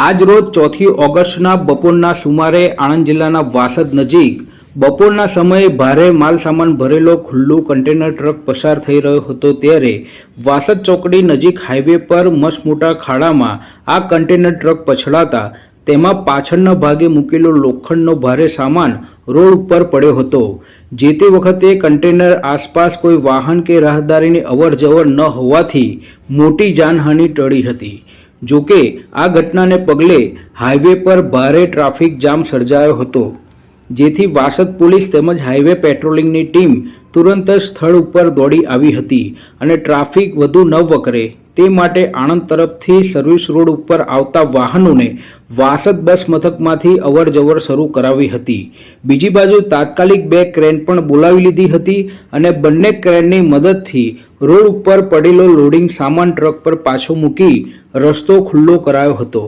આજ રોજ ચોથી ઓગસ્ટના બપોરના સુમારે આણંદ જિલ્લાના વાસદ નજીક બપોરના સમયે ભારે માલસામાન ભરેલો ખુલ્લું કન્ટેનર ટ્રક પસાર થઈ રહ્યો હતો ત્યારે વાસદ ચોકડી નજીક હાઈવે પર મસમોટા ખાડામાં આ કન્ટેનર ટ્રક પછડાતા તેમાં પાછળના ભાગે મૂકેલો લોખંડનો ભારે સામાન રોડ ઉપર પડ્યો હતો. જે તે વખતે કન્ટેનર આસપાસ કોઈ વાહન કે રાહદારીની અવર જવર ન હોવાથી મોટી જાનહાનિ ટળી હતી. જો કે આ ઘટનાને પગલે હાઈવે પર ભારે ટ્રાફિક જામ સર્જાયો હતો, જેથી વાસદ પોલીસ તેમજ હાઈવે પેટ્રોલિંગની ટીમ તુરંત જ સ્થળ ઉપર દોડી આવી હતી અને ટ્રાફિક વધુ ન વકરે તે માટે આણંદ તરફથી સર્વિસ રોડ ઉપર આવતા વાહનોને વાસદ બસ મથકમાંથી અવર જવર શરૂ કરાવી હતી. બીજી બાજુ તાત્કાલિક બે ક્રેન પણ બોલાવી લીધી હતી અને બંને ક્રેનની મદદથી રોડ ઉપર પડેલો લોડિંગ સામાન ટ્રક પર પાછો મૂકી રસ્તો ખુલ્લો કરાયો હતો.